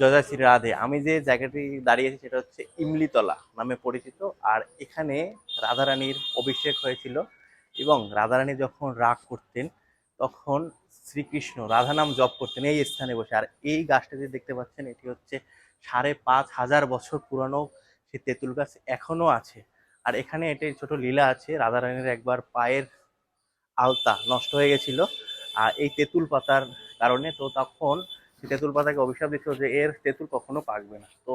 জয় শ্রী রাধে। আমি যে জায়গাটি দাঁড়িয়ে আছি সেটা হচ্ছে ইমলিতলা নামে পরিচিত। আর এখানে রাধারানীর অভিষেক হয়েছিল এবং রাধারানী যখন রাগ করতেন, তখন শ্রীকৃষ্ণ রাধা নাম জপ করতেন এই স্থানে বসে। আর এই গাছটা যে দেখতে পাচ্ছেন, এটি হচ্ছে সাড়ে পাঁচ হাজার বছর পুরানো সেই তেঁতুল গাছ এখনও আছে। আর এখানে এটার ছোট লীলা আছে, রাধারানীর একবার পায়ের আলতা নষ্ট হয়ে গেছিল। আর এই তেঁতুল পাতার কারণে তো তখন তেঁতুল পাতাকে অভিশাপ দিচ্ছিল যে এর তেঁতুল কখনো পাকবে না। তো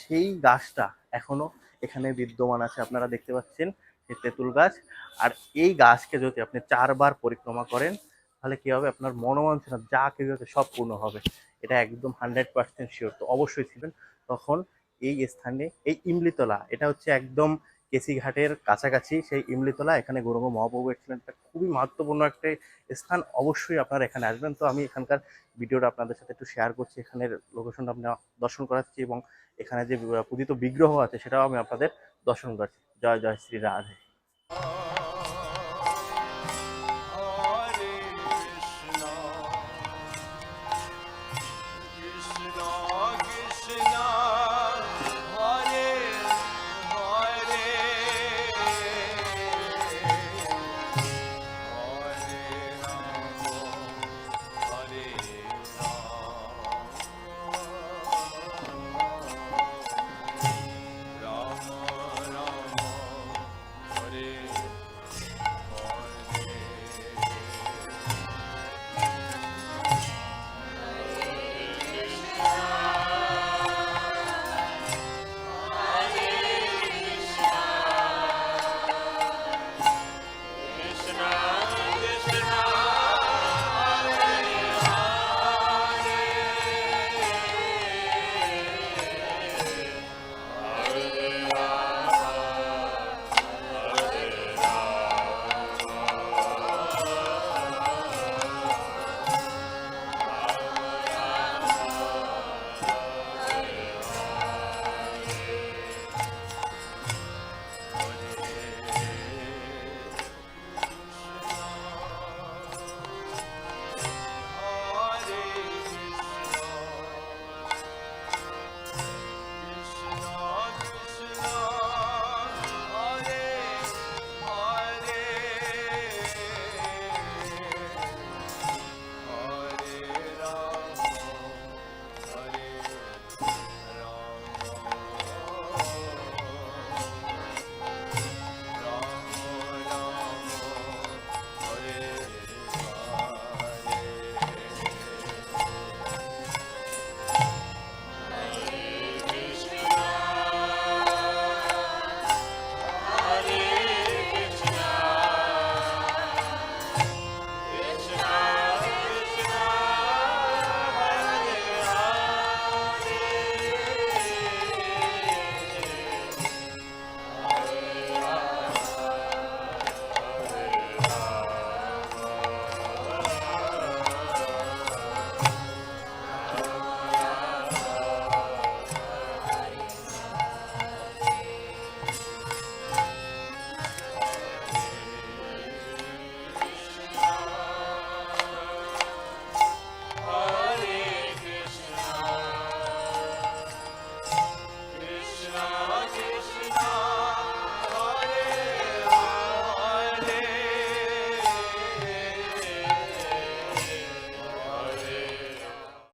সেই গাছটা এখনও এখানে বিদ্যমান আছে, আপনারা দেখতে পাচ্ছেন সেই তেঁতুল গাছ। আর এই গাছকে যদি আপনি চারবার পরিক্রমা করেন, তাহলে কি হবে? আপনার মনোবাঞ্ছনা যা কিছু আছে সব পূর্ণ হবে। এটা একদম হান্ড্রেড পার্সেন্ট শিওর। তো অবশ্যই ছিলেন। তখন এই স্থানে এই ইমলিতলা, এটা হচ্ছে একদম কেসিঘাটের কাছাকাছি সেই ইমলিতলা, এখানে গৌরঙ্গ মহাপ্রভু এসেছিলেন। একটা খুবই মাহাত্মপূর্ণ একটা স্থান, অবশ্যই আপনারা এখানে আসবেন। তো আমি এখানকার ভিডিওটা আপনাদের সাথে একটু শেয়ার করছি, এখানের লোকেশনটা আপনি দর্শন করাচ্ছি এবং এখানে যে পূজিত বিগ্রহ আছে, সেটাও আমি আপনাদের দর্শন করাচ্ছি। জয় জয় শ্রী রাধে।